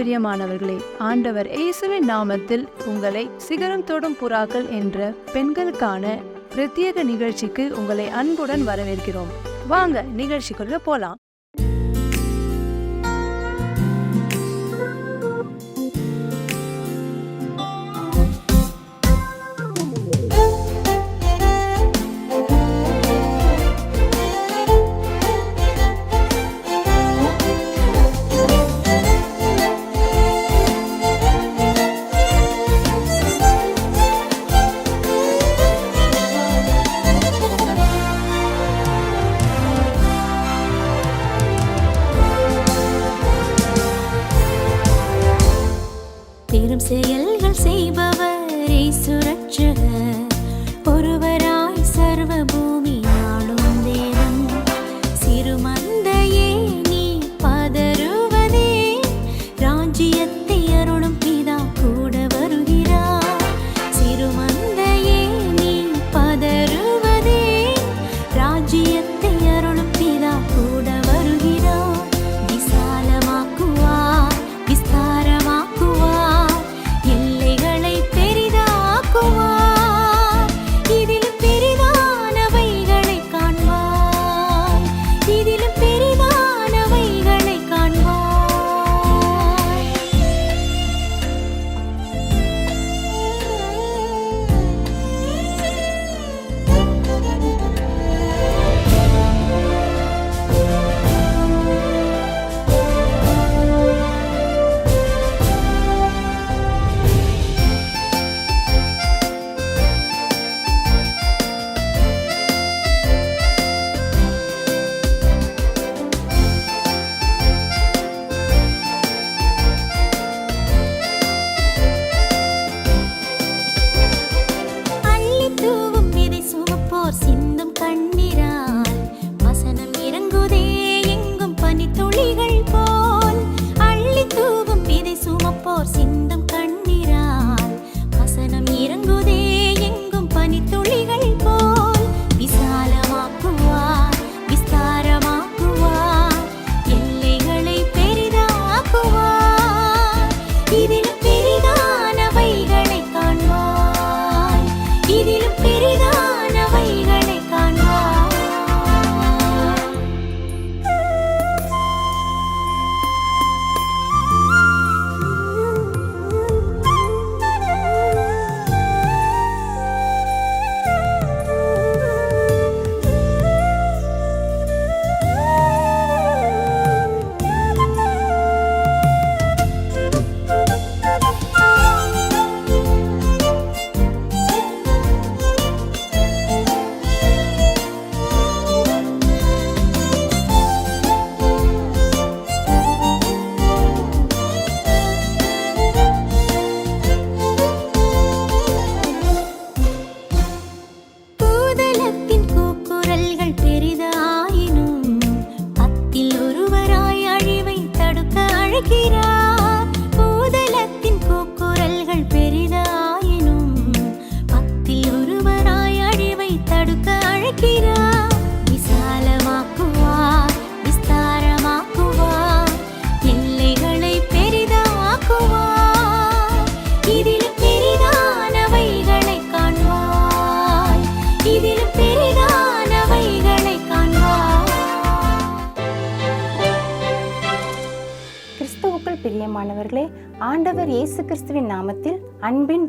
பிரியமானவர்களே ஆண்டவர் இயேசுவின் நாமத்தில் உங்களை சிகரம் தொடும் புறாக்கள் என்ற பெண்களுக்கான பிரத்யேக நிகழ்ச்சிக்கு உங்களை அன்புடன் வரவேற்கிறோம். வாங்க நிகழ்ச்சிக்குள்ள போலாம்.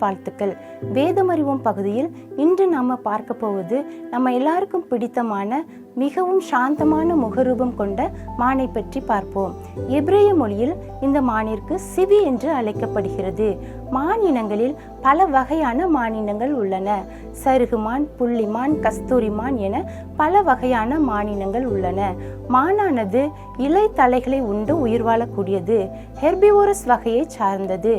வாழ்த்துக்கள். வேதமறிவோம் பகுதியில் இன்று நாம பார்க்க போவது நம்ம எல்லாருக்கும் பிடித்தமான மிகவும் சாந்தமான முகரூபம் கொண்ட மானை பற்றி பார்ப்போம். எப்ரேய மொழியில் இந்த மானிற்கு சிவி என்று அழைக்கப்படுகிறது. மானினங்களில் பல வகையான மானினங்கள் உள்ளன. சருகுமான் புள்ளிமான் கஸ்தூரிமான் என பல வகையான மானினங்கள் உள்ளன. மானானது இலை தலைகளை உண்டு உயிர் வாழக்கூடியது. ஹெர்பிவோரஸ் வகையை சார்ந்தது.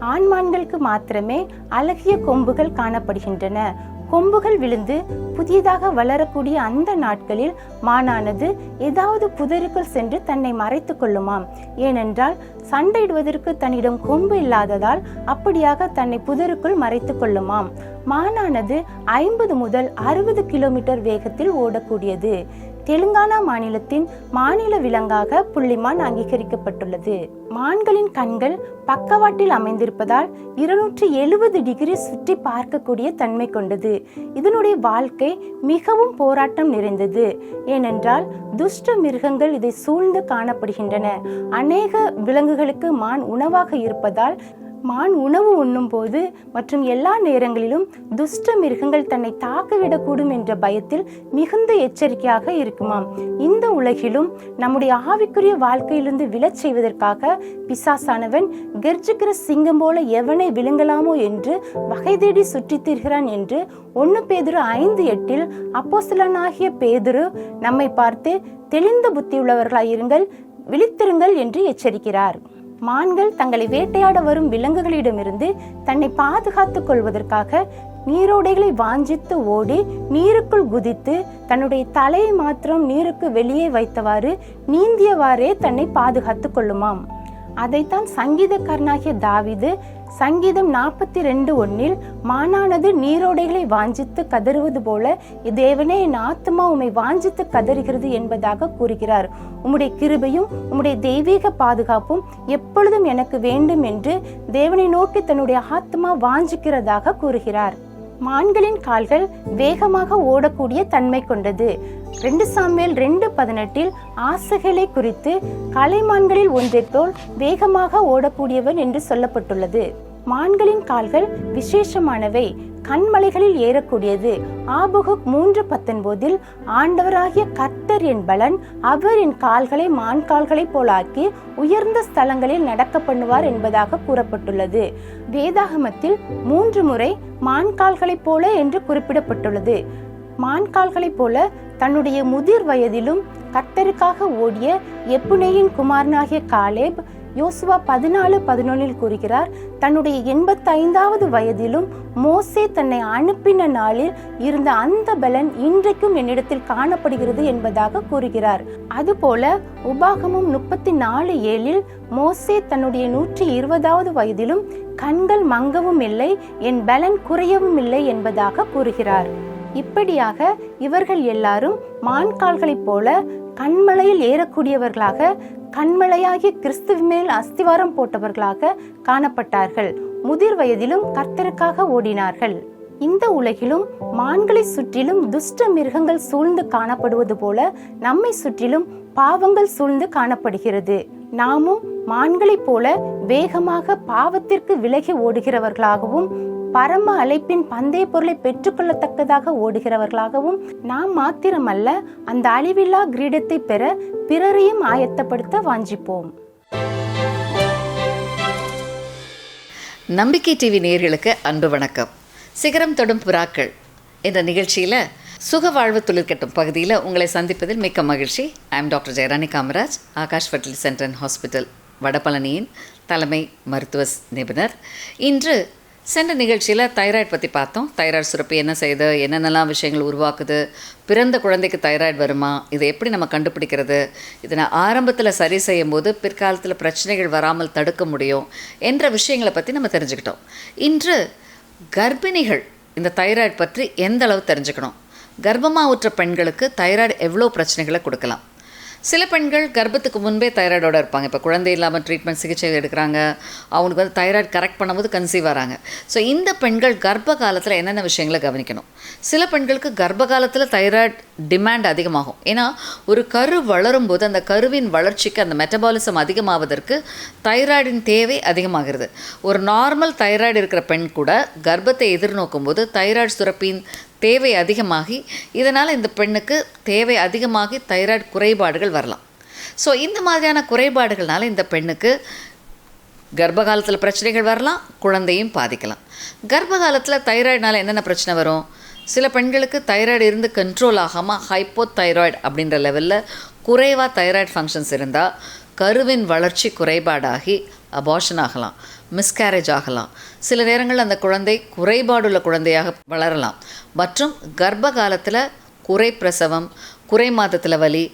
ஆண்மான்களுக்கு மாத்திரமே அழகிய கொம்புகள் காணப்படுகின்றன. கொம்புகள் விழுந்து புதியதாக வளரக்கூடிய அந்த நாட்களில் மானானது ஏதாவது புதருக்குள் சென்று தன்னை மறைத்து கொள்ளுமாம். ஏனென்றால் சண்டையிடுவதற்கு தன்னிடம் கொம்பு இல்லாததால் அப்படியாக தன்னை புதருக்குள் மறைத்து கொள்ளுமாம். மானானது ஐம்பது முதல் அறுபது கிலோமீட்டர் வேகத்தில் ஓடக்கூடியது. தெலுங்கானா மாநிலத்தின் மாநில விலங்காக புள்ளிமான் அங்கீகரிக்கப்பட்டுள்ளது. மான்களின் கண்கள் பக்கவாட்டில் அமைந்திருப்பதால் இருநூற்றி எழுபது டிகிரி சுற்றி பார்க்கக்கூடிய தன்மை கொண்டது. இதனுடைய வாழ்க்கை மிகவும் போராட்டம் நிறைந்தது. ஏனென்றால் துஷ்ட மிருகங்கள் இதை சூழ்ந்து காணப்படுகின்றன. அநேக விலங்குகளுக்கு மான் உணவாக இருப்பதால் மான் உணவு உண்ணும் போது மற்றும் எல்லா நேரங்களிலும் துஷ்ட மிருகங்கள் தன்னை தாக்கிவிடக்கூடும் என்ற பயத்தில் மிகுந்த எச்சரிக்கையாக இருக்குமாம். இந்த உலகிலும் நம்முடைய ஆவிக்குரிய வாழ்க்கையிலிருந்து விழச் செய்வதற்காக பிசாசானவன் கெர்ஜுகிற சிங்கம் போல எவனை விழுங்கலாமோ என்று வகை தேடி சுற்றித் திரிகிறான் என்று ஒன்னு பேதுரு ஐந்து எட்டில் அப்போஸ்தலனாகிய பேதுரு நம்மை பார்த்து தெளிந்த புத்தியுள்ளவர்களாயிருங்கள் விழித்திருங்கள் என்று எச்சரிக்கிறார். மான்கள் தங்களை வேட்டையாட வரும் விலங்குகளிடமிருந்து தன்னை பாதுகாத்துக் கொள்வதற்காக நீரோடைகளை வாஞ்சித்து ஓடி நீருக்குள் குதித்து தன்னுடைய தலையை மாத்திரம் நீருக்கு வெளியே வைத்தவாறு நீந்தியவாறே தன்னை பாதுகாத்துக் கொள்ளுமாம். அதைத்தான் சங்கீதக்காரனாகிய தாவிது சங்கீதம் நாற்பத்தி ரெண்டு ஒன்னில் மானானது நீரோடைகளை வாஞ்சித்து கதறுவது போல தேவனே என் ஆத்மா உம்மை வாஞ்சித்து கதறுகிறது என்பதாக கூறுகிறார். உம்முடைய கிருபையும் உம்முடைய தெய்வீக பாதுகாப்பும் எப்பொழுதும் எனக்கு வேண்டும் என்று தேவனை நோக்கி தன்னுடைய ஆத்மா வாஞ்சிக்கிறதாக கூறுகிறார். மான்களின் கால்கள் வேகமாக ஓடக்கூடிய தன்மை கொண்டது. ரெண்டு சாமியல் ரெண்டு பதினெட்டில் ஆசைகளை குறித்து கலைமான்களில் ஒன்றை போல் வேகமாக ஓடக்கூடியவன் என்று சொல்லப்பட்டுள்ளது. மான்களின் கால்கள் விசேஷமானவை. கண்மலைகளில் ஏறக்கூடியது. ஆபுகுக் மூன்று பத்தொன்பதில் ஆண்டவராகிய கர்த்தர் என் பலன் அவர் என் கால்களை மான் கால்களைப் போலாக்கி உயர்ந்த ஸ்தலங்களில் நடக்க பண்ணுவார் என்பதாக கூறப்பட்டுள்ளது. வேதாகமத்தில் மூன்று முறை மான் கால்களைப் போல என்று குறிப்பிடப்பட்டுள்ளது. மான் கால்களைப் போல தன்னுடைய முதிர் வயதிலும் கர்த்தருக்காக ஓடிய எப்புனேயின் குமாரனாகிய காலேப் யோசுவா பதினாலு பதினொன்னில் கூறுகிறார் தன்னுடைய எண்பத்தைந்தாவது வயதிலும் மோசே தன்னை அனுப்பின நாளில் இருந்த அந்த பலன் இன்றைக்கும் என்னிடத்தில் காணப்படுகிறது என்பதாக கூறுகிறார். அதுபோல உபாகமும் முப்பத்தி நாலு ஏழில் மோசே தன்னுடைய நூற்றி இருபதாவது வயதிலும் கண்கள் மங்கவும் இல்லை என் பலன் குறையவும் இல்லை என்பதாக கூறுகிறார். இப்படியாக இவர்கள் எல்லாரும் மான்கால்களைப் போல கண்மலையில் ஏறக்கூடியவர்களாக கண்மலையாகிய கிறிஸ்துவ மேல் அஸ்திவாரம் போட்டவர்களாக காணப்பட்டார்கள். முதிர் வயதிலும் கர்த்தருக்காக ஓடினார்கள். இந்த உலகிலும் மான்களை சுற்றிலும் துஷ்ட மிருகங்கள் சூழ்ந்து காணப்படுவது போல நம்மை சுற்றிலும் பாவங்கள் சூழ்ந்து காணப்படுகிறது. நாமும் மான்களைப் போல வேகமாக பாவத்திற்கு விலகி ஓடுகிறவர்களாகவும் பரம அழைப்பின் பந்தய பொருளை பெற்றுக்கொள்ளத்தக்கதாக ஓடுகிறவர்களாகவும் நாம் மாத்திரமல்ல அந்த அழிவில்லா கிரீடத்தை பெற பிறரையும் ஆயத்தப்படுத்த வாஞ்சிப்போம். நம்பிக்கை டிவி நேர்களுக்கு அன்பு வணக்கம். சிகரம் தொடும் புறாக்கள். என்ற நிகழ்ச்சியில் சுக வாழ்வு துளிர்கட்டும் பகுதியில் உங்களை சந்திப்பதில் மிக்க மகிழ்ச்சி. I am doctor Jayarani Kamaraj Aakash fertility centre and hospital வடபழனியின் தலைமை மருத்துவ நிபுணர். இன்று சென்ற நிகழ்ச்சியில் தைராய்டு பற்றி பார்த்தோம். தைராய்டு சுரப்பி என்ன செய்யுது? என்னென்னலாம் விஷயங்கள் உருவாக்குது? பிறந்த குழந்தைக்கு தைராய்டு வருமா? இதை எப்படி நம்ம கண்டுபிடிக்கிறது? இதை நான் ஆரம்பத்தில் சரி செய்யும் போது பிற்காலத்தில் பிரச்சனைகள் வராமல் தடுக்க முடியும் என்ற விஷயங்களை பற்றி நம்ம தெரிஞ்சுக்கிட்டோம். இன்று கர்ப்பிணிகள் இந்த தைராய்டு பற்றி எந்த அளவு தெரிஞ்சுக்கணும்? கர்ப்பமாக உற்ற பெண்களுக்கு தைராய்டு எவ்வளோ பிரச்சனைகளை கொடுக்கலாம்? சில பெண்கள் கர்ப்பத்துக்கு முன்பே தைராய்டோட இருப்பாங்க. இப்போ குழந்தை இல்லாமல் ட்ரீட்மெண்ட் சிகிச்சை எடுக்கிறாங்க. அவங்களுக்கு வந்து தைராய்டு கரெக்ட் பண்ணும்போது கன்சீவ் வராங்க ஸோ இந்த பெண்கள் கர்ப்ப காலத்தில் என்னென்ன விஷயங்களை கவனிக்கணும்? சில பெண்களுக்கு கர்ப்ப காலத்தில் தைராய்டு டிமாண்ட் அதிகமாகும். ஏன்னா ஒரு கரு வளரும் போது அந்த கருவின் வளர்ச்சிக்கு அந்த மெட்டபாலிசம் அதிகமாவதற்கு தைராய்டின் தேவை அதிகமாகிறது. ஒரு நார்மல் தைராய்டு இருக்கிற பெண் கூட கர்ப்பத்தை எதிர்நோக்கும் போது தைராய்டு சுரப்பின் தேவை அதிகமாகி இதனால் இந்த பெண்ணுக்கு தேவை அதிகமாகி தைராய்டு குறைபாடுகள் வரலாம். ஸோ இந்த மாதிரியான குறைபாடுகள்னால இந்த பெண்ணுக்கு கர்ப்ப காலத்தில் பிரச்சனைகள் வரலாம் குழந்தையும் பாதிக்கலாம். கர்ப்ப காலத்தில் தைராய்டுனால என்னென்ன பிரச்சனை வரும்? சில பெண்களுக்கு தைராய்டு இருந்து கண்ட்ரோல் ஆகாமல் ஹைப்போ தைராய்டு அப்படின்ற லெவலில் குறைவாக தைராய்டு ஃபங்க்ஷன்ஸ் இருந்தால் கருவின் வளர்ச்சி குறைபாடாகி அபார்ஷன் ஆகலாம். மிஸ்கேரேஜ் ஆகலாம். சில நேரங்களில் அந்த குழந்தை குறைபாடுள்ள குழந்தையாக வளரலாம். மற்றும் கர்ப்ப காலத்தில் குறை பிரசவம் குறை மாதத்தில் வலி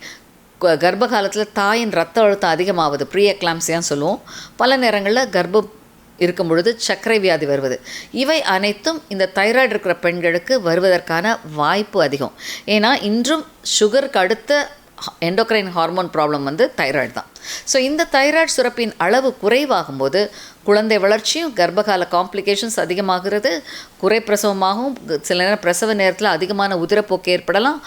க- கர்ப்ப காலத்தில் தாயின் ரத்த அழுத்தம் அதிகமாகுது ப்ரீ எக்லாம்சியான்னு சொல்லுவோம். பல நேரங்களில் கர்ப்ப இருக்கும் பொழுது சர்க்கரை வியாதி வருவது. இவை அனைத்தும் இந்த தைராய்டு இருக்கிற பெண்களுக்கு வருவதற்கான வாய்ப்பு அதிகம். ஏன்னா இன்றும் சுகருக்கு அடுத்த எண்டோக்ரைன் ஹார்மோன் ப்ராப்ளம் வந்து தைராய்டு தான். ஸோ இந்த தைராய்டு சுரப்பின் அளவு குறைவாகும்போது குழந்தை வளர்ச்சியும் கர்ப்பகால காம்ப்ளிகேஷன்ஸ் அதிகமாகிறது. குறை பிரசவமாகவும் சில நேரம் பிரசவ நேரத்தில் அதிகமான உதிரப்போக்கு ஏற்படலாம்.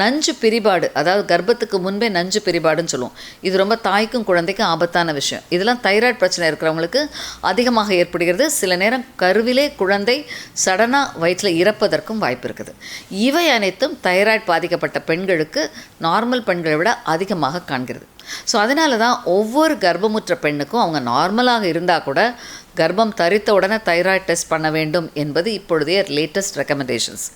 நஞ்சு பிரிபாடு அதாவது கர்ப்பத்துக்கு முன்பே நஞ்சு பிரிபாடுன்னு சொல்லுவோம். இது ரொம்ப தாய்க்கும் குழந்தைக்கும் ஆபத்தான விஷயம். இதெல்லாம் தைராய்டு பிரச்சனை இருக்கிறவங்களுக்கு அதிகமாக ஏற்படுகிறது. சில நேரம் கருவிலே குழந்தை சடனாக வயிற்றில் இறப்பதற்கும் வாய்ப்பு இருக்குது. இவை அனைத்தும் தைராய்டு பாதிக்கப்பட்ட பெண்களுக்கு நார்மல் பெண்களை விட அதிகமாக காண்கிறது. ஸோ அதனால தான் ஒவ்வொரு கர்ப்பமுற்ற பெண்ணுக்கும் அவங்க நார்மலாக இருந்தால் கூட கர்ப்பம் தரித்த உடனே தைராய்டு டெஸ்ட் பண்ண வேண்டும் என்பது இப்பொழுதைய லேட்டஸ்ட் ரெக்கமெண்டேஷன்ஸ்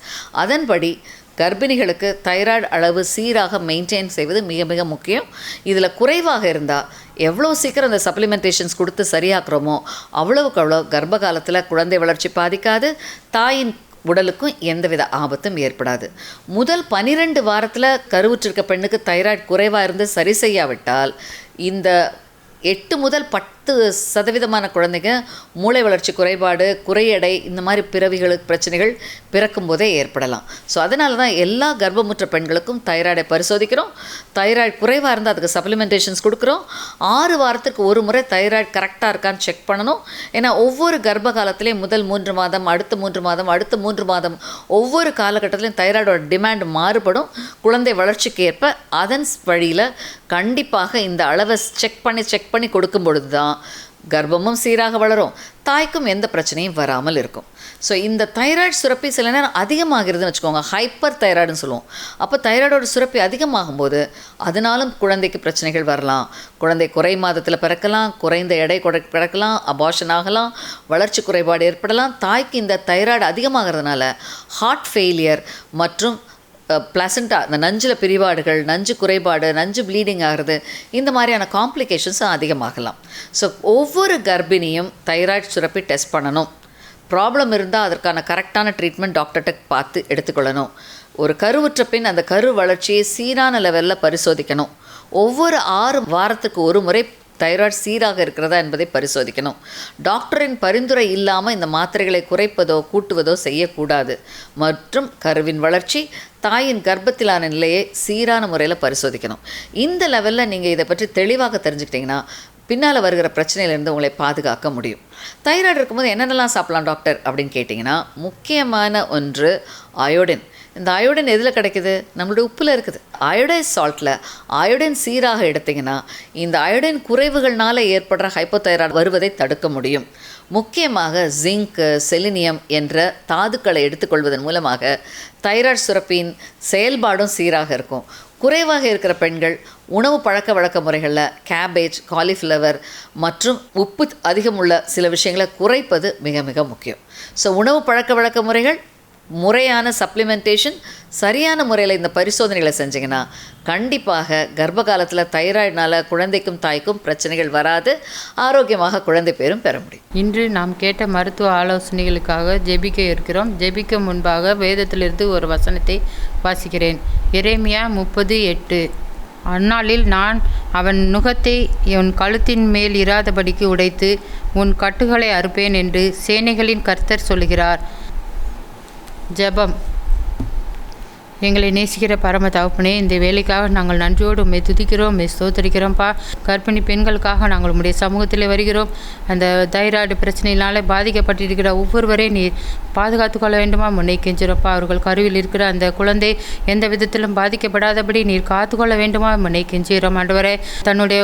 அதன்படி கர்ப்பிணிகளுக்கு தைராய்டு அளவு சீராக மெயின்டைன் செய்வது மிக மிக முக்கியம். இதில் குறைவாக இருந்தால் எவ்வளோ சீக்கிரம் அந்த சப்ளிமெண்டேஷன்ஸ் கொடுத்து சரியாக்குறோமோ அவ்வளவுக்கு அவ்வளோ கர்ப்ப காலத்தில் குழந்தை வளர்ச்சி பாதிக்காது. தாயின் உடலுக்கும் எந்தவித ஆபத்தும் ஏற்படாது. முதல் பனிரெண்டு வாரத்தில் கருவுற்றிருக்க பெண்ணுக்கு தைராய்டு குறைவாக இருந்து சரி செய்யாவிட்டால் இந்த எட்டு முதல் பட் பத்து சதவீதமான குழந்தைங்க மூளை வளர்ச்சி குறைபாடு குறையடை இந்த மாதிரி பிறவிகளுக்கு பிரச்சனைகள் பிறக்கும் போதே ஏற்படலாம். ஸோ அதனால தான் எல்லா கர்ப்பமுற்ற பெண்களுக்கும் தைராய்டை பரிசோதிக்கிறோம். தைராய்டு குறைவாக இருந்தால் அதுக்கு சப்ளிமெண்டேஷன்ஸ் கொடுக்குறோம். ஆறு வாரத்துக்கு ஒரு முறை தைராய்டு கரெக்டாக இருக்கான்னு செக் பண்ணணும். ஏன்னா ஒவ்வொரு கர்ப்ப காலத்துலேயும் முதல் மூன்று மாதம் அடுத்த மூன்று மாதம் அடுத்த மூன்று மாதம் ஒவ்வொரு காலகட்டத்திலையும் தைராய்டோட டிமாண்ட் மாறுபடும். குழந்தை வளர்ச்சிக்கு ஏற்ப அதன் வழியில் கண்டிப்பாக இந்த அளவை செக் பண்ணி செக் பண்ணி கொடுக்கும் பொழுது தான் கர்ப்பமும் சீராக வளரும் தாய்க்கும் எந்த பிரச்சனையும் வராமல் இருக்கும். ஸோ இந்த தைராய்டு சுரப்பி சில நேரம் அதிகமாகிறதுன்னு வச்சுக்கோங்க. ஹைப்பர் தைராய்டுன்னு சொல்லுவோம். அப்போ தைராய்டோட சுரப்பி அதிகமாகும்போது அதனாலும் குழந்தைக்கு பிரச்சனைகள் வரலாம். குழந்தை குறை மாதத்தில் பிறக்கலாம் குறைந்த எடை கொடை பிறக்கலாம் அபார்ஷன் ஆகலாம் வளர்ச்சி குறைபாடு ஏற்படலாம். தாய்க்கு இந்த தைராய்டு அதிகமாகிறதுனால ஹார்ட் ஃபெயிலியர் மற்றும் பிளசண்டா இந்த நஞ்சில் பிரிவாடுகள் நஞ்சு குறைபாடு நஞ்சு ப்ளீடிங் ஆகிறது இந்த மாதிரியான காம்ப்ளிகேஷன்ஸும் அதிகமாகலாம். ஸோ ஒவ்வொரு கர்ப்பிணியும் தைராய்டு சுரப்பி டெஸ்ட் பண்ணணும். ப்ராப்ளம் இருந்தால் அதற்கான கரெக்டான ட்ரீட்மெண்ட் டாக்டர்கிட்ட பார்த்து எடுத்துக்கொள்ளணும். ஒரு கருவுற்ற பின் அந்த கரு வளர்ச்சியை சீரான லெவலில் பரிசோதிக்கணும். ஒவ்வொரு ஆறு வாரத்துக்கு ஒரு முறை தைராய்டு சீராக இருக்கிறதா என்பதை பரிசோதிக்கணும். டாக்டரின் பரிந்துரை இல்லாமல் இந்த மாத்திரைகளை குறைப்பதோ கூட்டுவதோ செய்யக்கூடாது. மற்றும் கருவின் வளர்ச்சி தாயின் கர்ப்பத்திலான நிலையை சீரான முறையில் பரிசோதிக்கணும். இந்த லெவலில் நீங்கள் இதை பற்றி தெளிவாக தெரிஞ்சுக்கிட்டிங்கன்னா பின்னால் வருகிற பிரச்சனையிலேருந்து உங்களை பாதுகாக்க முடியும். தைராய்டு இருக்கும்போது என்னென்னலாம் சாப்பிடலாம் டாக்டர் அப்படின்னு கேட்டிங்கன்னா முக்கியமான ஒன்று அயோடின். இந்த அயோடின் எதில் கிடைக்குது? நம்மளுடைய உப்பில் இருக்குது. அயோடைஸ் சால்ட்டில் அயோடைன் சீராக எடுத்தீங்கன்னா இந்த அயோடைன் குறைவுகள்னால ஏற்படுற ஹைப்போதைராய்டு வருவதை தடுக்க முடியும். முக்கியமாக ஜிங்க் செலினியம் என்ற தாதுக்களை எடுத்துக்கொள்வதன் மூலமாக தைராய்டு சுரப்பின் செயல்பாடும் சீராக இருக்கும். குறைவாக இருக்கிற பெண்கள் உணவு பழக்க வழக்க முறைகளில் கேபேஜ் காலிஃப்ளவர் மற்றும் உப்பு அதிகமுள்ள சில விஷயங்களை குறைப்பது மிக மிக முக்கியம். ஸோ உணவு பழக்க வழக்க முறைகள் முறையான சப்ளிமெண்டேஷன் சரியான முறையில் இந்த பரிசோதனைகளை செஞ்சிங்கன்னா கண்டிப்பாக கர்ப்ப காலத்தில் தைராய்டினால் குழந்தைக்கும் தாய்க்கும் பிரச்சனைகள் வராது. ஆரோக்கியமாக குழந்தை பேரும் பெற முடியும். இன்று நாம் கேட்ட மருத்துவ ஆலோசனைகளுக்காக ஜெபிக்க இருக்கிறோம். ஜெபிக்க முன்பாக வேதத்திலிருந்து ஒரு வசனத்தை வாசிக்கிறேன். இறைமையா முப்பது எட்டு. அந்நாளில் நான் அவன் நுகத்தை உன் கழுத்தின் மேல் இராதபடிக்கு உடைத்து உன் கட்டுகளை அறுப்பேன் என்று சேனைகளின் கர்த்தர் சொல்கிறார் ஜெபம் எங்களை நேசிக்கிற பரம தகப்பனே இந்த வேலைக்காக நாங்கள் நன்றியோடு உண்மை துதிக்கிறோம் உண்மை ஸ்தோத்தரிக்கிறோம்ப்பா கர்ப்பிணி பெண்களுக்காக நாங்கள் உங்களுடைய சமூகத்தில் வருகிறோம். அந்த தைராய்டு பிரச்சனையினால பாதிக்கப்பட்டிருக்கிற ஒவ்வொருவரையும் நீர் பாதுகாத்து கொள்ள வேண்டுமா? முன்னை கெஞ்சிறப்பா அவர்கள் கருவில் இருக்கிற அந்த குழந்தை எந்த விதத்திலும் பாதிக்கப்படாதபடி நீர் காத்துக்கொள்ள வேண்டுமா? முன்னை கெஞ்சிறோம் ஆண்டவரே. தன்னுடைய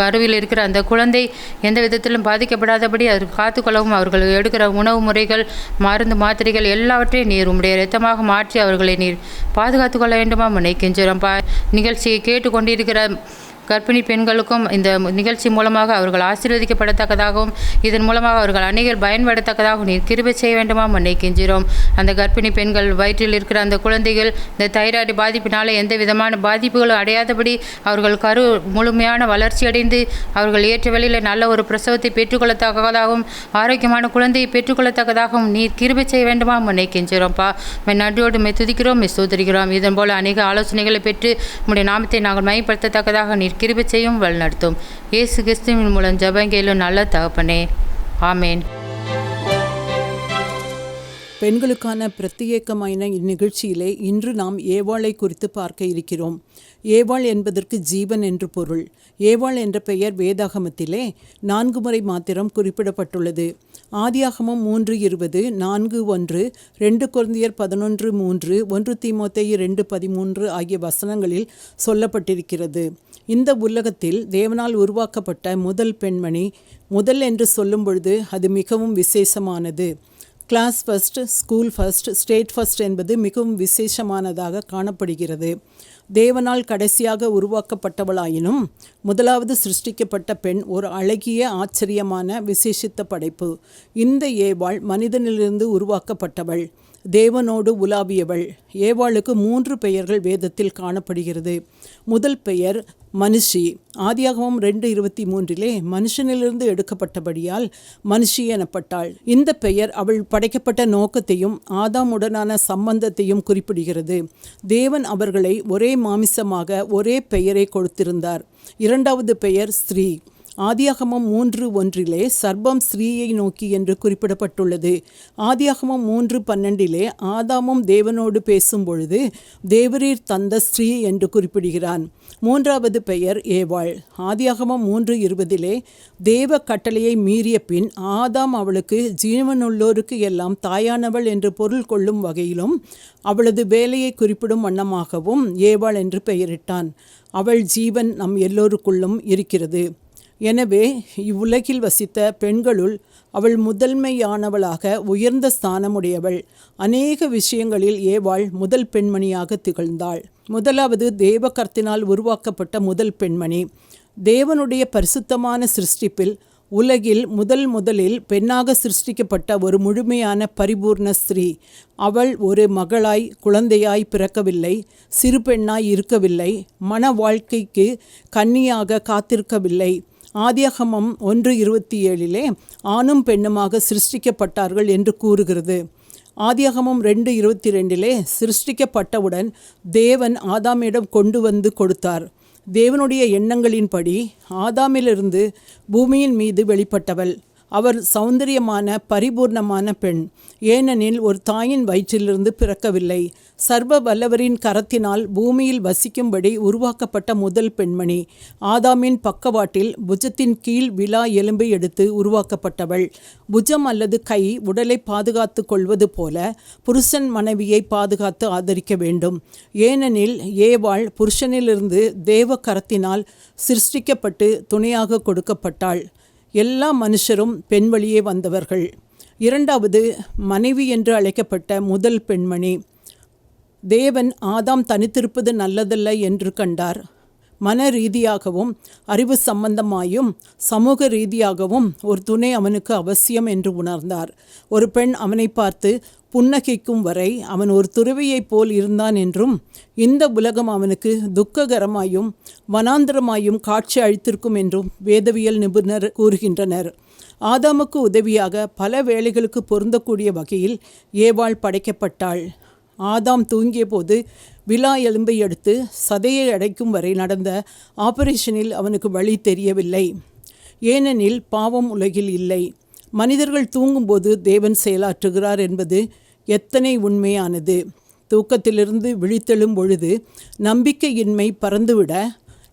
கருவில் இருக்கிற அந்த குழந்தை எந்த விதத்திலும் பாதிக்கப்படாதபடி அதற்கு காத்துக்கொள்ளவும் அவர்கள் எடுக்கிற உணவு முறைகள் மருந்து மாத்திரைகள் எல்லாவற்றையும் நீர் உம்முடைய ரத்தமாக மாற்றி அவர்களை நீர் பாதுகாத்து கொள்ள வேண்டுமாம் முன்னை பா நிகழ்ச்சியை கேட்டுக்கொண்டிருக்கிற கர்ப்பிணி பெண்களுக்கும் இந்த நிகழ்ச்சி மூலமாக அவர்கள் ஆசீர்வதிக்கப்படத்தக்கதாகவும் இதன் மூலமாக அவர்கள் அநேகர் பயன்படத்தக்கதாகவும் நீர் கிருபை செய்ய வேண்டுமா உன்னை கெஞ்சிறோம் அந்த கர்ப்பிணி பெண்கள் வயிற்றில் இருக்கிற அந்த குழந்தைகள் இந்த தைராய்டு பாதிப்பினால் எந்த விதமான பாதிப்புகளும் அடையாதபடி அவர்கள் கரு முழுமையான வளர்ச்சி அடைந்து அவர்கள் ஏற்ற வழியில் நல்ல ஒரு பிரசவத்தை பெற்றுக்கொள்ளத்தக்கதாகவும் ஆரோக்கியமான குழந்தையை பெற்றுக்கொள்ளத்தக்கதாகவும் நீர் கிருபை செய்ய வேண்டுமா உன்னை கெஞ்சிறோம்ப்பா மே நன்றியோடு மெய் துதிக்கிறோம் மெய் ஸ்தோத்திரிக்கிறோம். இதன் போல அநேக ஆலோசனைகளை பெற்று உம்முடைய நாமத்தை நாங்கள் மயப்படுத்தத்தக்கதாக நீர் கிருபை செய்யும் வழிநடத்தும் இயேசு கிறிஸ்துவின் மூலம் ஜபங்கேலும் நல்ல தகப்பனே. ஆமேன். பெண்களுக்கான பிரத்யேகமான இந்நிகழ்ச்சியிலே இன்று நாம் ஏவாளை குறித்து பார்க்க இருக்கிறோம். ஏவாள் என்பதற்கு ஜீவன் என்று பொருள். ஏவாள் என்ற பெயர் வேதாகமத்திலே நான்கு முறை மாத்திரம் குறிப்பிடப்பட்டுள்ளது. ஆதியாகமம் மூன்று இருபது நான்கு ஒன்று ரெண்டு குழந்தையர் பதினொன்று மூன்று ஒன்று தீமோத்தேயு ரெண்டு பதிமூன்று ஆகிய வசனங்களில் சொல்லப்பட்டிருக்கிறது. இந்த உலகத்தில் தேவனால் உருவாக்கப்பட்ட முதல் பெண்மணி முதல் என்று சொல்லும் பொழுது அது மிகவும் விசேஷமானது. Class first school first state first என்பது மிகவும் விசேஷமானதாக காணப்படுகிறது. தேவனால் கடைசியாக உருவாக்கப்பட்டவளாயினும் முதலாவது சிருஷ்டிக்கப்பட்ட பெண் ஒரு அழகிய ஆச்சரியமான விசேஷித்த படைப்பு. இந்த ஏவாள் மனிதனிலிருந்து உருவாக்கப்பட்டவள். தேவனோடு உலாவியவள். ஏவாளுக்கு மூன்று பெயர்கள் வேதத்தில் காணப்படுகிறது. முதல் பெயர் மனுஷி. ஆதியாகவும் ரெண்டு இருபத்தி மூன்றிலே மனுஷனிலிருந்து எடுக்கப்பட்டபடியால் மனுஷி எனப்பட்டாள். இந்த பெயர் அவள் படைக்கப்பட்ட நோக்கத்தையும் ஆதாமுடனான சம்பந்தத்தையும் குறிப்பிடுகிறது. தேவன் அவர்களை ஒரே மாமிசமாக ஒரே பெயரை கொடுத்திருந்தார். இரண்டாவது பெயர் ஸ்திரீ. ஆதியாகமம் மூன்று ஒன்றிலே சர்பம் ஸ்ரீயை நோக்கி என்று குறிப்பிடப்பட்டுள்ளது. ஆதியாகமம் மூன்று பன்னெண்டிலே ஆதாமும் தேவனோடு பேசும் பொழுது தேவரீர் தந்த ஸ்திரீ என்று குறிப்பிடுகிறான். மூன்றாவது பெயர் ஏவாள். ஆதியாகமம் மூன்று இருபதிலே தேவ கட்டளையை மீறிய பின் ஆதாம் அவளுக்கு ஜீவனுள்ளோருக்கு எல்லாம் தாயானவள் என்று பொருள் கொள்ளும் வகையிலும் அவளது வேலையை குறிப்பிடும் வண்ணமாகவும் ஏவாள் என்று பெயரிட்டான். அவள் ஜீவன் நம் எல்லோருக்குள்ளும் இருக்கிறது. எனவே இவ்வுலகில் வசித்த பெண்களுள் அவள் முதன்மையானவளாக உயர்ந்த ஸ்தானமுடையவள். அநேக விஷயங்களில் ஏவாள் முதல் பெண்மணியாக திகழ்ந்தாள். முதலாவது தேவகர்த்தினால் உருவாக்கப்பட்ட முதல் பெண்மணி. தேவனுடைய பரிசுத்தமான சிருஷ்டிப்பில் உலகில் முதல் முதலில் பெண்ணாக சிருஷ்டிக்கப்பட்ட ஒரு முழுமையான பரிபூர்ண ஸ்திரீ. அவள் ஒரு மகளாய் குழந்தையாய் பிறக்கவில்லை சிறு பெண்ணாய் இருக்கவில்லை மன வாழ்க்கைக்கு கன்னியாக காத்திருக்கவில்லை. ஆதியகமம் ஒன்று இருபத்தி ஏழிலே ஆணும் பெண்ணுமாக சிருஷ்டிக்கப்பட்டார்கள் என்று கூறுகிறது. ஆதியகமம் ரெண்டு இருபத்தி ரெண்டிலே சிருஷ்டிக்கப்பட்டவுடன் தேவன் ஆதாமிடம் கொண்டு வந்து கொடுத்தார். தேவனுடைய எண்ணங்களின்படி ஆதாமிலிருந்து பூமியின் மீது வெளிப்பட்டவள். அவர் சௌந்தரியமான பரிபூர்ணமான பெண். ஏனெனில் ஒரு தாயின் வயிற்றிலிருந்து பிறக்கவில்லை. சர்வ வல்லவரின் கரத்தினால் பூமியில் வசிக்கும்படி உருவாக்கப்பட்ட முதல் பெண்மணி. ஆதாமின் பக்கவாட்டில் புஜத்தின் கீழ் விழா எலும்பை எடுத்து உருவாக்கப்பட்டவள். புஜம் அல்லது கை உடலை பாதுகாத்து கொள்வது போல புருஷன் மனைவியை பாதுகாத்து ஆதரிக்க வேண்டும். ஏனெனில் ஏவாள் புருஷனிலிருந்து தேவ கரத்தினால் சிருஷ்டிக்கப்பட்டு துணையாக கொடுக்கப்பட்டாள். எல்லா மனுஷரும் பெண் வழியே வந்தவர்கள். இரண்டாவது மனைவி என்று அழைக்கப்பட்ட முதல் பெண்மணி. தேவன் ஆதாம் தனித்திருப்பது நல்லதல்ல என்று கண்டார். மன ரீதியாகவும் அறிவு சம்பந்தமாயும் சமூக ரீதியாகவும் ஒரு துணை அவனுக்கு அவசியம் என்று உணர்ந்தார். ஒரு பெண் அவனை பார்த்து புன்னகைக்கும் வரை அவன் ஒரு துறவியைப் போல் இருந்தான் என்றும் இந்த உலகம் அவனுக்கு துக்ககரமாயும் வனாந்திரமாயும் காட்சி அளித்திருக்கும் என்றும் வேதவியல் நிபுணர் கூறுகின்றனர். ஆதாமுக்கு உதவியாக பல வேலைகளுக்கு பொருந்தக்கூடிய வகையில் ஏவாள் படைக்கப்பட்டாள். ஆதாம் தூங்கிய போது விழா எலும்பை எடுத்து சதையை அடைக்கும் வரை நடந்த ஆபரேஷனில் அவனுக்கு வழி தெரியவில்லை. ஏனெனில் பாவம் உலகில் இல்லை. மனிதர்கள் தூங்கும்போது தேவன் செயலாற்றுகிறார் என்பது எத்தனை உண்மையானது. தூக்கத்திலிருந்து விழித்தெழும் பொழுது நம்பிக்கையின்மை பறந்துவிட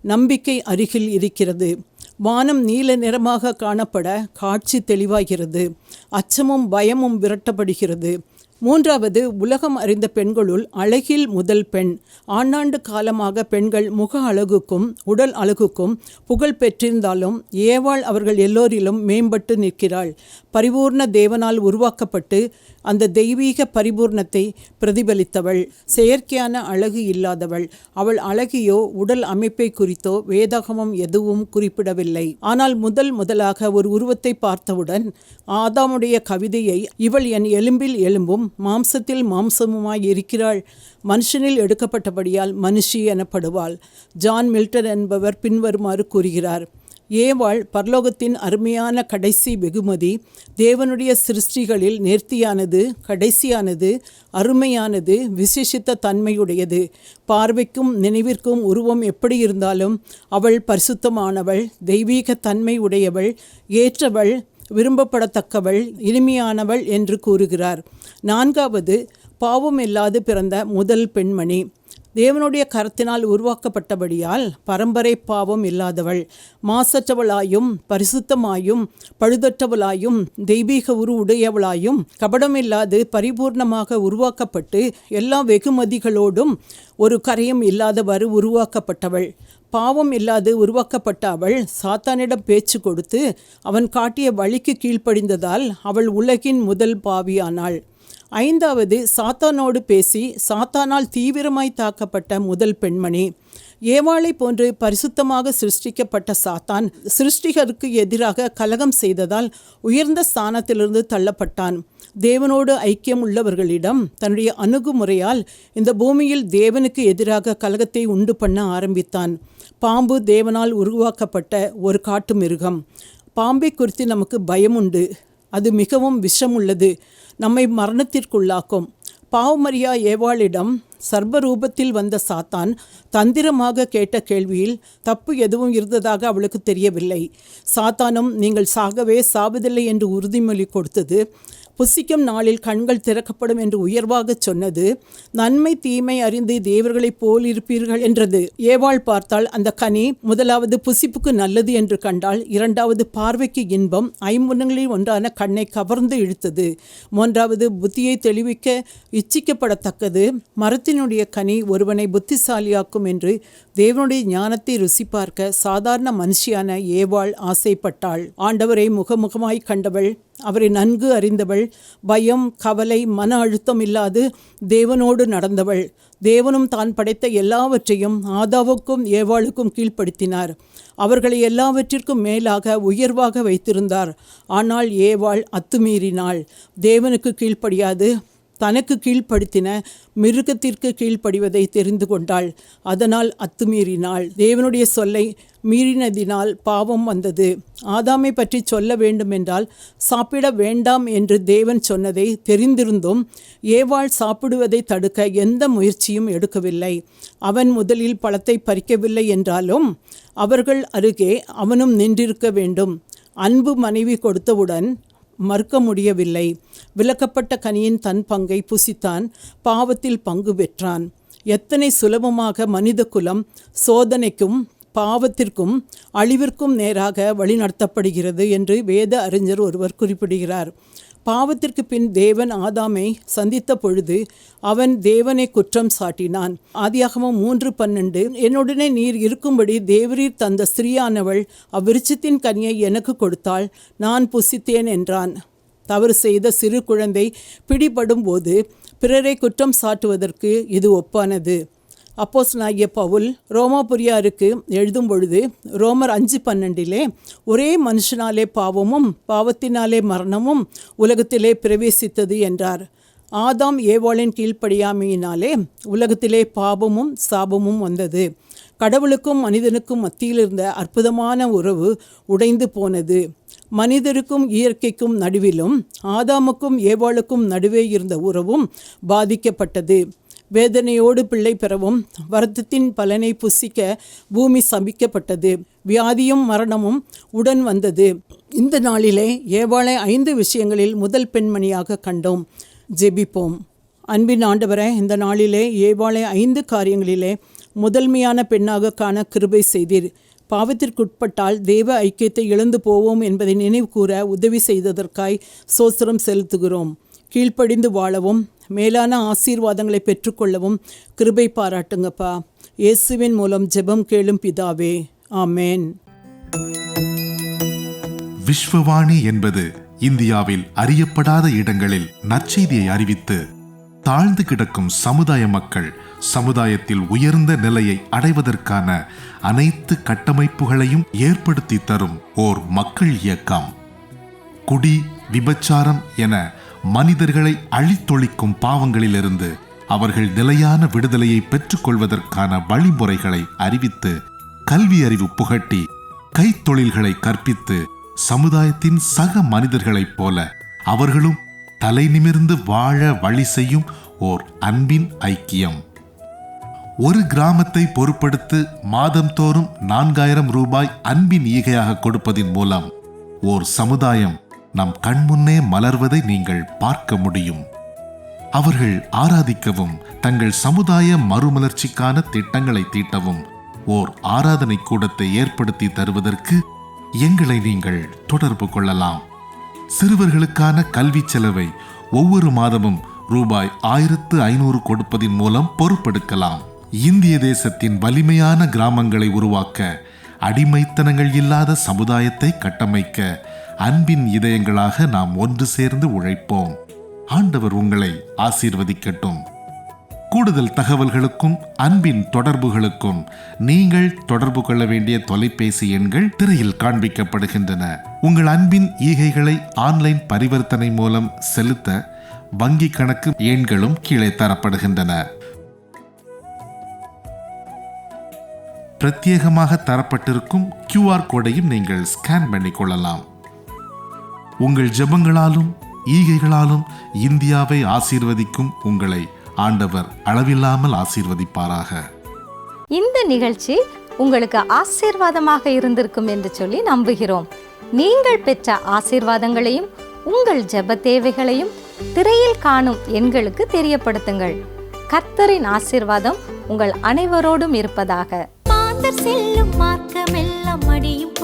நம்பிக்கை அருகில் இருக்கிறது. வானம் நீல நிறமாக காணப்பட காட்சி தெளிவாகிறது. அச்சமும் பயமும் விரட்டப்படுகிறது. மூன்றாவது உலகம் அறிந்த பெண்களுள் அழகில் முதல் பெண். ஆண்டாண்டு காலமாக பெண்கள் முக அழகுக்கும் உடல் அழகுக்கும் புகழ் பெற்றிருந்தாலும் ஏவாள் அவர்கள் எல்லோரிலும் மேம்பட்டு நிற்கிறாள். பரிபூர்ண தேவனால் உருவாக்கப்பட்டு அந்த தெய்வீக பரிபூர்ணத்தை பிரதிபலித்தவள். செயற்கையான அழகு இல்லாதவள். அவள் அழகியோ உடல் அமைப்பை குறித்தோ வேதாகமம் எதுவும் குறிப்பிடவில்லை. ஆனால் முதல் முதலாக ஒரு உருவத்தை பார்த்தவுடன் ஆதாமுடைய கவிதையை இவள் என் எலும்பில் எலும்பும் மாம்சத்தில் மாம்சமுமாய் இருக்கிறாள். மனுஷனில் எடுக்கப்பட்டபடியால் மனுஷி எனப்படுவாள். ஜான் மில்டன் என்பவர் பின்வருமாறு கூறுகிறார். ஏவாள் பரலோகத்தின் அருமையான கடைசி வெகுமதி தேவனுடைய சிருஷ்டிகளில் நேர்த்தியானது கடைசியானது அருமையானது விசேஷித்த தன்மையுடையது. பார்வைக்கும் நினைவிற்கும் உருவம் எப்படி இருந்தாலும் அவள் பரிசுத்தமானவள் தெய்வீக தன்மை உடையவள் ஏற்றவள் விரும்பப்படத்தக்கவள் இனிமையானவள் என்று கூறுகிறார். நான்காவது பாவம் இல்லாது பிறந்த முதல் பெண்மணி. தேவனுடைய கரத்தினால் உருவாக்கப்பட்டபடியால் பரம்பரை பாவம் இல்லாதவள். மாசற்றவளாயும் பரிசுத்தமாயும் பழுதற்றவளாயும் தெய்வீக உரு உடையவளாயும் கபடமில்லாது பரிபூர்ணமாக உருவாக்கப்பட்டு எல்லா வெகுமதிகளோடும் ஒரு கரையும் இல்லாதவாறு உருவாக்கப்பட்டவள். பாவம் இல்லாது உருவாக்கப்பட்ட அவள் சாத்தானிடம் பேச்சு கொடுத்து அவன் காட்டிய வழிக்கு கீழ்ப்படிந்ததால் அவள் உலகின் முதல் பாவியானாள். ஐந்தாவது சாத்தானோடு பேசி சாத்தானால் தீவிரமாய் தாக்கப்பட்ட முதல் பெண்மணி. ஏவாளை போன்று பரிசுத்தமாக சிருஷ்டிக்கப்பட்ட சாத்தான் சிருஷ்டிகருக்கு எதிராக கலகம் செய்ததால் உயர்ந்த ஸ்தானத்திலிருந்து தள்ளப்பட்டான். தேவனோடு ஐக்கியம் உள்ளவர்களிடம் தன்னுடைய அணுகுமுறையால் இந்த பூமியில் தேவனுக்கு எதிராக கலகத்தை உண்டு பண்ண ஆரம்பித்தான். பாம்பு தேவனால் உருவாக்கப்பட்ட ஒரு காட்டு மிருகம். பாம்பை குறித்து நமக்கு பயம் உண்டு. அது மிகவும் விஷமுள்ளது நம்மை மரணத்திற்குள்ளாக்கும். பாவமரியா ஏவாளிடம் சர்வரூபத்தில் வந்த சாத்தான் தந்திரமாக கேட்ட கேள்வியில் தப்பு எதுவும் இருந்ததாக அவளுக்கு தெரியவில்லை. சாத்தானும் நீங்கள் சாகவே சாவதில்லை என்று உறுதிமொழி கொடுத்தது புசிக்கும் நாளில் கண்கள் திறக்கப்படும் என்று உயர்வாக சொன்னது நன்மை தீமை அறிந்து தேவர்களைப் போல் இருப்பீர்கள் என்றது. ஏவாள் பார்த்தால் அந்த கனி முதலாவது புசிப்புக்கு நல்லது என்று கண்டால் இரண்டாவது பார்வைக்கு இன்பம் ஐம்புணங்களில் ஒன்றான கண்ணை கவர்ந்து இழுத்தது. மூன்றாவது புத்தியை தெளிவிக்க இச்சிக்கப்படத்தக்கது மரத்தினுடைய கனி ஒருவனை புத்திசாலியாக்கும் என்று தேவனுடைய ஞானத்தை ருசி பார்க்க சாதாரண மனுஷியான ஏவாள் ஆசைப்பட்டாள். ஆண்டவரை முகமுகமாய் கண்டவள் அவரை நன்கு அறிந்தவள். பயம் கவலை மன அழுத்தம் இல்லாது தேவனோடு நடந்தவள். தேவனும் தான் படைத்த எல்லாவற்றையும் ஆதாவுக்கும் ஏவாளுக்கும் கீழ்ப்படுத்தினார். அவர்களை எல்லாவற்றிற்கும் மேலாக உயர்வாக வைத்திருந்தார். ஆனால் ஏவாள் அத்துமீறினாள். தேவனுக்கு கீழ்ப்படியாது. தனக்கு கீழ்ப்படுத்தின மிருகத்திற்கு கீழ்ப்படிவதை தெரிந்து கொண்டாள். அதனால் அத்துமீறினாள். தேவனுடைய சொல்லை மீறினதினால் பாவம் வந்தது. ஆதாமை பற்றி சொல்ல வேண்டுமென்றால் சாப்பிட வேண்டாம் என்று தேவன் சொன்னதை தெரிந்திருந்தும் ஏவாள் சாப்பிடுவதை தடுக்க எந்த முயற்சியும் எடுக்கவில்லை. அவன் முதலில் பழத்தை பறிக்கவில்லை என்றாலும் அவர்கள் அருகே அவனும் நின்றிருக்க வேண்டும். அன்பு மனைவி கொடுத்தவுடன் மறுக்க முடியவில்லை. விலக்கப்பட்ட கனியின் தன் பங்கை புசித்தான் பாவத்தில் பங்கு பெற்றான். எத்தனை சுலபமாக மனித குலம் சோதனைக்கும் பாவத்திற்கும் அழிவிற்கும் நேராக வழிநடத்தப்படுகிறது என்று வேத அறிஞர் ஒருவர் குறிப்பிடுகிறார். பாவத்திற்கு பின் தேவன் ஆதாமை சந்தித்த பொழுது அவன் தேவனை குற்றம் சாட்டினான். ஆதியாகமம் மூன்று பன்னெண்டு என்னுடனே நீர் இருக்கும்படி தேவரீர் தந்த ஸ்திரீயானவள் அவ்விருச்சத்தின் கனியை எனக்கு கொடுத்தாள் நான் புசித்தேன் என்றான். தவறு செய்த சிறு குழந்தை பிடிபடும் போது பிறரை குற்றம் சாட்டுவதற்கு இது ஒப்பானது. அப்போஸ் நாகிய பவுல் ரோமாபுரியாருக்கு எழுதும் பொழுது ரோமர் அஞ்சு பன்னெண்டிலே ஒரே மனுஷனாலே பாவமும் பாவத்தினாலே மரணமும் உலகத்திலே பிரவேசித்தது என்றார். ஆதாம் ஏவாளின் கீழ்ப்படியாமையினாலே உலகத்திலே பாவமும் சாபமும் வந்தது. கடவுளுக்கும் மனிதனுக்கும் மத்தியில் இருந்த அற்புதமான உறவு உடைந்து போனது. மனிதருக்கும் இயற்கைக்கும் நடுவிலும் ஆதாமுக்கும் ஏவாளுக்கும் நடுவே இருந்த உறவும் பாதிக்கப்பட்டது. வேதனையோடு பிள்ளை பெறவும் வருத்தத்தின் பலனை புசிக்க பூமி சபிக்கப்பட்டது. வியாதியும் மரணமும் உடன் வந்தது. இந்த நாளிலே ஏவாளை ஐந்து விஷயங்களில் முதல் பெண்மணியாக கண்டோம். ஜெபிப்போம். அன்பின் ஆண்டவரை இந்த நாளிலே ஏவாளை ஐந்து காரியங்களிலே முதன்மையான பெண்ணாக காண கிருபை செய்தீர். பாவத்திற்குட்பட்டால் தேவ ஐக்கியத்தை இழந்து போவோம் என்பதை நினைவு கூற உதவி செய்ததற்காய் சோசரம் செலுத்துகிறோம். கீழ்ப்படிந்து வாழவும் மேலான ஆசீர்வாதங்களை பெற்றுக்கொள்ளவும் கிருபை பாராட்டுங்கப்பா. இயேசுவின் மூலம் ஜெபம் கேளும் பிதாவே. ஆமேன். விஸ்வவாணி என்பது இந்தியாவில் அறியப்படாத இடங்களில் நற்செய்தியை அறிவித்து தாழ்ந்து கிடக்கும் சமுதாய மக்கள் சமுதாயத்தில் உயர்ந்த நிலையை அடைவதற்கான அனைத்து கட்டமைப்புகளையும் ஏற்படுத்தி தரும் ஓர் மக்கள் இயக்கம். குடி விபச்சாரம் என மனிதர்களை அழித்தொழிக்கும் பாவங்களிலிருந்து அவர்கள் நிலையான விடுதலையை பெற்றுக்கொள்வதற்கான வழிமுறைகளை அறிவித்து கல்வி அறிவு புகட்டி கைத்தொழில்களை கற்பித்து சமுதாயத்தின் சக மனிதர்களைப் போல அவர்களும் தலை நிமிர்ந்து வாழ வழி செய்யும் ஓர் அன்பின் ஐக்கியம். ஒரு கிராமத்தை பொறுப்படுத்து மாதம்தோறும் நான்காயிரம் ரூபாய் அன்பின் ஈகையாக கொடுப்பதின் மூலம் ஓர் சமுதாயம் நம் கண்முன்னே மலர்வதை நீங்கள் பார்க்க முடியும். அவர்கள் ஆராதிக்கவும் தங்கள் சமுதாய மறுமலர்ச்சிக்கான திட்டங்களை தீட்டவும் ஓர் ஆராதனை கூடத்தை ஏற்படுத்தி தருவதற்கு எங்களை நீங்கள் தொடர்பு கொள்ளலாம். சிறுவர்களுக்கான கல்வி செலவை ஒவ்வொரு மாதமும் ரூபாய் ஆயிரத்து ஐநூறு கொடுப்பதின் மூலம் பொறுப்பெடுக்கலாம் இந்திய தேசத்தின் வலிமையான கிராமங்களை உருவாக்க அடிமைத்தனங்கள் இல்லாத சமுதாயத்தை கட்டமைக்க அன்பின் இதயங்களாக நாம் ஒன்று சேர்ந்து உழைப்போம். ஆண்டவர் உங்களை ஆசீர்வதிக்கட்டும். கூடுதல் தகவல்களுக்கும் அன்பின் தொடர்புகளுக்கும் நீங்கள் தொடர்பு கொள்ள வேண்டிய தொலைபேசி எண்கள் திரையில் காண்பிக்கப்படுகின்றன. உங்கள் அன்பின் ஈகைகளை ஆன்லைன் பரிவர்த்தனை மூலம் செலுத்த வங்கி கணக்கு எண்களும் கீழே தரப்படுகின்றன. பிரத்யேகமாக தரப்பட்டிருக்கும் கியூஆர் கோடையும் நீங்கள் ஸ்கேன் பண்ணிக்கொள்ளலாம். கொள்ளலாம் உங்கள் ஜெபங்களாலும் ஈகைகளாலும் இந்தியாவை ஆசீர்வதிக்கும் உங்களை ஆண்டவர் அளவில்லாமல் ஆசீர்வதிப்பாராக. இந்த நிகழ்ச்சி உங்களுக்கு ஆசீர்வாதமாக இருந்திருக்கும் என்று சொல்லி நம்புகிறோம். நீங்கள் பெற்ற ஆசீர்வாதங்களையும் உங்கள் ஜெப தேவைகளையும் திரையில் காணும் எண்களுக்கு தெரியப்படுத்துங்கள். கர்த்தரின் ஆசீர்வாதம் உங்கள் அனைவரோடும் இருப்பதாக. மாந்தர் செல்லும் மார்க்கமெல்லாம் அடியும்.